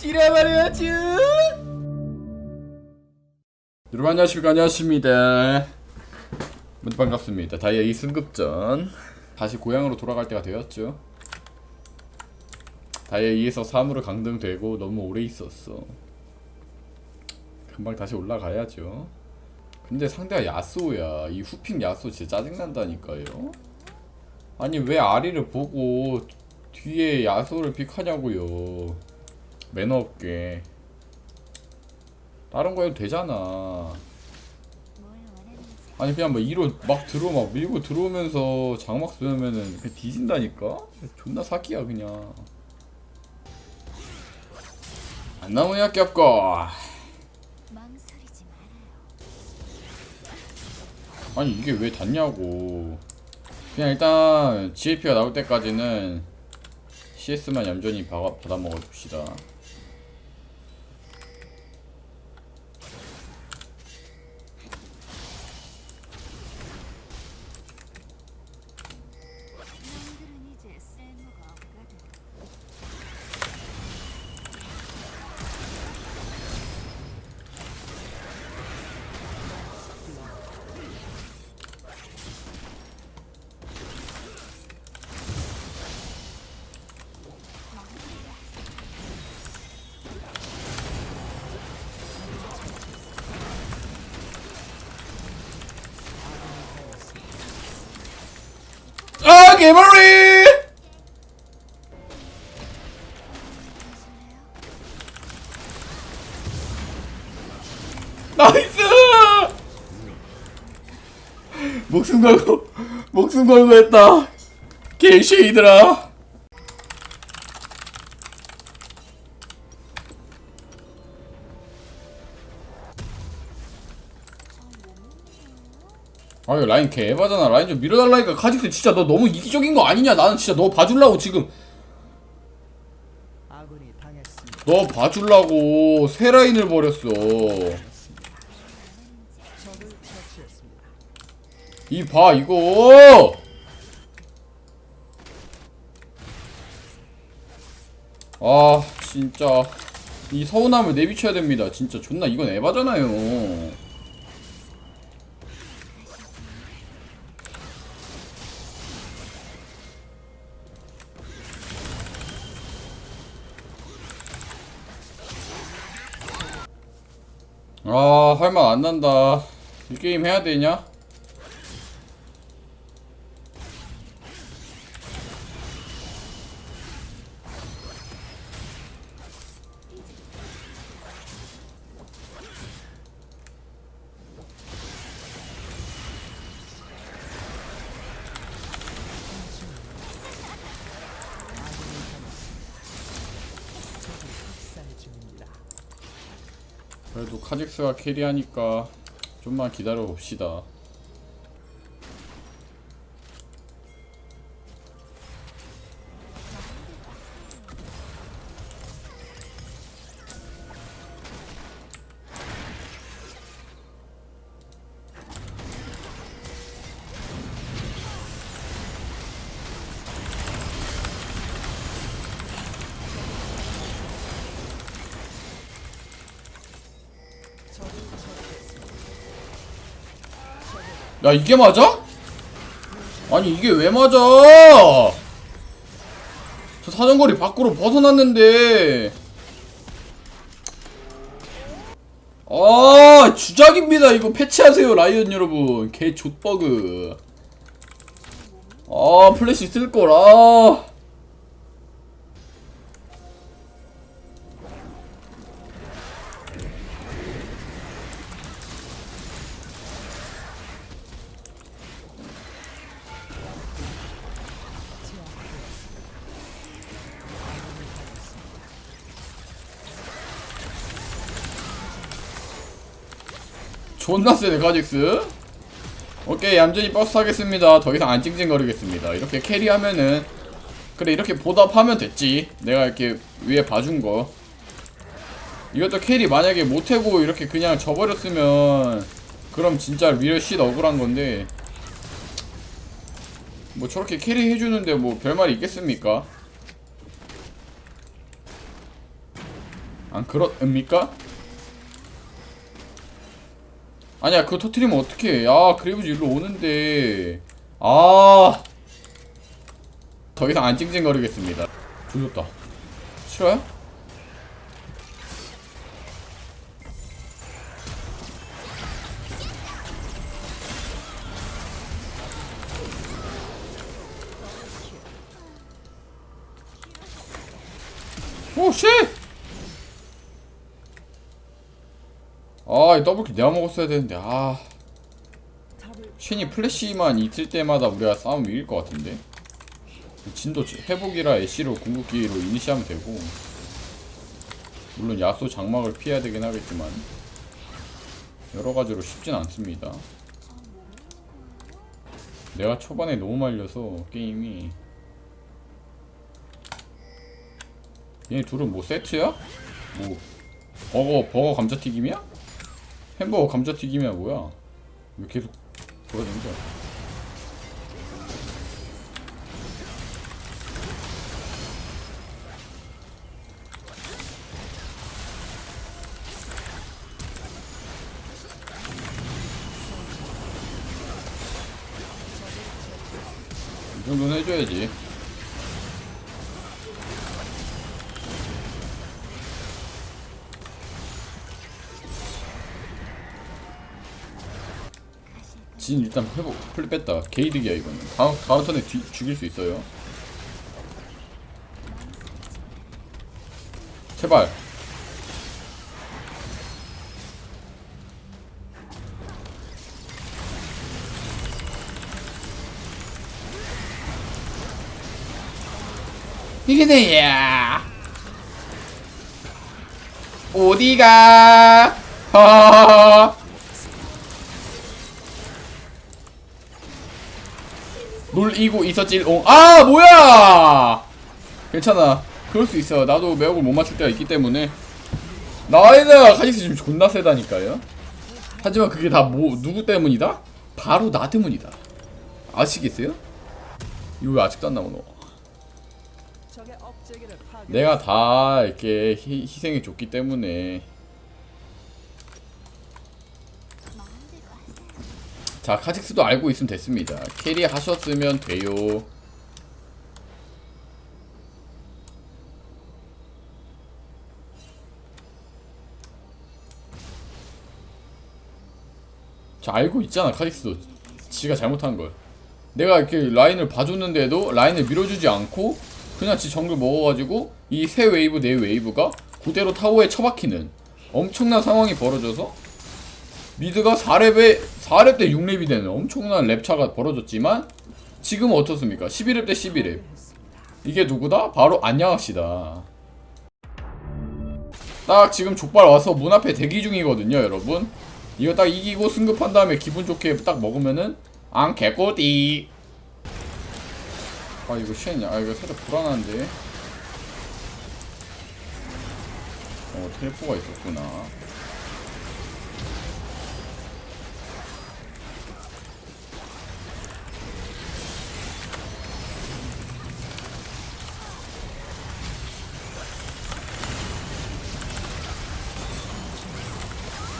지려버려야지 여러분 안녕하십니까? 안녕하십니다. 모두 반갑습니다. 다이아 2 승급전. 다시 고향으로 돌아갈 때가 되었죠. 다이아 2에서 3으로 강등되고 너무 오래 있었어. 금방 다시 올라가야죠. 근데 상대가 야스오야. 이 후핑 야스오 진짜 짜증난다니까요. 아니 왜 아리를 보고 뒤에 야스오를 픽하냐고요 매너 없게. 다른 거 해도 되잖아. 아니 그냥 막 2로 막 들어 막 밀고 들어오면서 장막 쓰면은 그냥 뒤진다니까? 존나 사기야 그냥. 안 나오냐 말아요. 아니 이게 왜 닿냐고. 그냥 일단 GAP가 나올 때까지는 CS만 얌전히 받아, 받아 먹어 줍시다 개머리 나이스! 목숨 걸고 목숨 걸고 했다. 개쉐이들아 아유 라인 개 에바잖아. 라인 좀 밀어달라니까. 카직스 진짜 너 너무 이기적인 거 아니냐? 나는 진짜 너 봐줄라고 지금. 너 봐줄라고 새 라인을 버렸어. 이 봐 이거. 아 진짜. 이 서운함을 내비쳐야 됩니다. 진짜 존나 이건 에바잖아요 아 할말 안 난다 이 게임 해야 되냐? 그래도 카직스가 캐리하니까 좀만 기다려 봅시다. 야 이게 맞아? 아니 이게 왜 맞아? 저 사정거리 밖으로 벗어났는데. 아 주작입니다. 이거 패치하세요 라이언 여러분. 개 족버그. 아 플래시 쓸걸 아 존나 세네 카직스. 오케이 얌전히 버스 타겠습니다. 더 이상 안 찡찡거리겠습니다. 이렇게 캐리하면은 그래 이렇게 보답하면 됐지. 내가 이렇게 위에 봐준 거. 이것도 캐리 만약에 못해고 이렇게 그냥 져버렸으면 그럼 진짜 리얼 쉿 억울한 건데. 뭐 저렇게 캐리 해주는데 뭐 별말이 있겠습니까? 안 그렇습니까? 아니야 그거 터트리면 어떡해. 야 그레이브즈 일로 오는데. 아. 더 이상 안 찡찡거리겠습니다. 조졌다. 싫어요? 아, 이 더블킬 내가 먹었어야 되는데, 아. 쉔이 플래시만 있을 때마다 우리가 싸움 이길 것 같은데. 진도 회복이라 애쉬로 궁극기로 이니시하면 되고. 물론 야수 장막을 피해야 되긴 하겠지만. 여러 가지로 쉽진 않습니다. 내가 초반에 너무 말려서 게임이. 얘네 둘은 뭐 세트야? 뭐 버거 버거 감자튀김이야? 햄버거 감자튀김이야 뭐야? 왜 계속 돌아다니는 거야? 이 정도는 해줘야지. 진 일단 회복 풀 뺐다. 게이득이야 이거는. 다음 다음 턴에 뒤, 죽일 수 있어요. 제발. 이게네야. 어디가? 하하하. 놀이고 있었지롱 아 뭐야! 괜찮아. 그럴 수 있어. 나도 매혹을 못 맞출 때가 있기 때문에. 나이다 카직스 지금 존나 세다니까요. 하지만 그게 다 뭐 누구 때문이다? 바로 나 때문이다. 아시겠어요? 이거 왜 아직도 안 나오노? 내가 다 이렇게 희, 희생해 줬기 때문에 마음대로 하세요. 자 카직스도 알고 있으면 됐습니다. 캐리 하셨으면 돼요. 자 알고 있잖아 카직스도. 지가 잘못한 걸. 내가 이렇게 라인을 봐줬는데도 라인을 밀어주지 않고 그냥 지 정글 먹어가지고 이 세 웨이브 네 웨이브가 그대로 타워에 처박히는 엄청난 상황이 벌어져서 미드가 4렙에 4렙 대 6렙이 되는 엄청난 랩차가 벌어졌지만 지금은 어떻습니까? 11렙 대 11렙. 이게 누구다? 바로 안녕하시다. 딱 지금 족발 와서 문 앞에 대기 중이거든요 여러분. 이거 딱 이기고 승급한 다음에 기분 좋게 딱 먹으면은 안 개꼬띠. 아 이거 쉔, 아 이거 살짝 불안한데. 어 텔포가 있었구나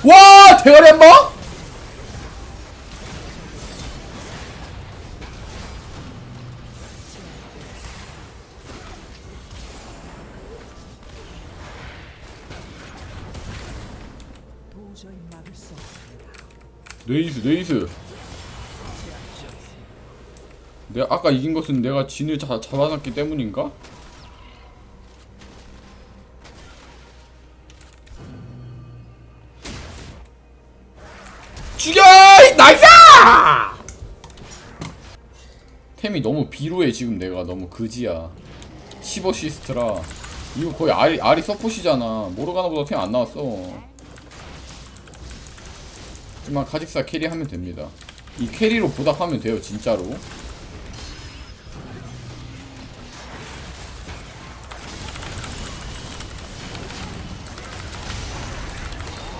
와 대가리 한 방? 네이스 네이스 내가 아까 이긴 것은 내가 진을 자, 잡아놨기 때문인가? 템이 너무 비로해 지금 내가 너무 그지야 15시스트라 이거 거의 아리, 아리 서폿이잖아 모르가나보다 템 안 나왔어 하지만 카직사 캐리하면 됩니다. 이 캐리로 보답하면 돼요, 진짜로.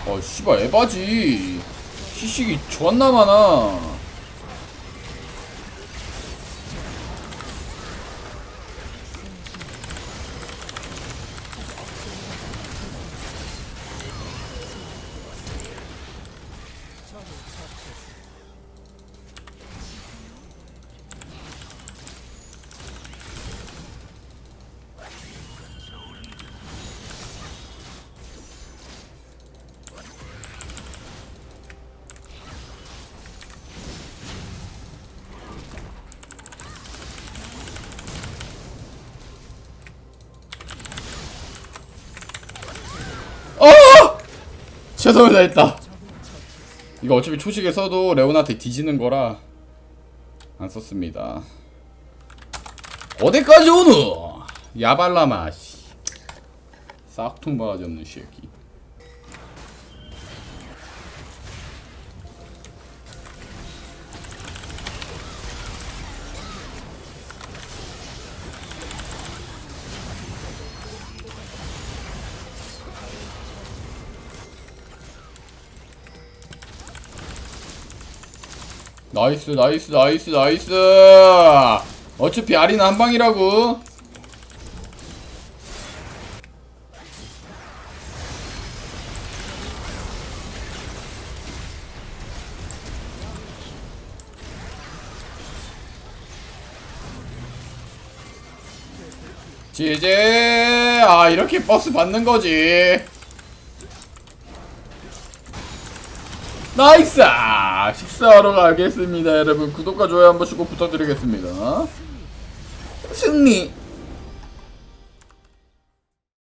어, 씨발, 에바지. 시식이 많아. 최선을 다했다. 이거 어차피 초식에 써도 레오나한테 뒤지는 거라 안 썼습니다. 어디까지 오누? 야발라마 씨. 싹퉁 바가지 없는 새끼. 나이스 나이스 나이스 나이스! 어차피 아리는 한 방이라고. 지제 아 이렇게 버스 받는 거지. 나이스 아, 식사하러 가겠습니다 여러분. 구독과 좋아요 한 번씩 꼭 부탁드리겠습니다. 승리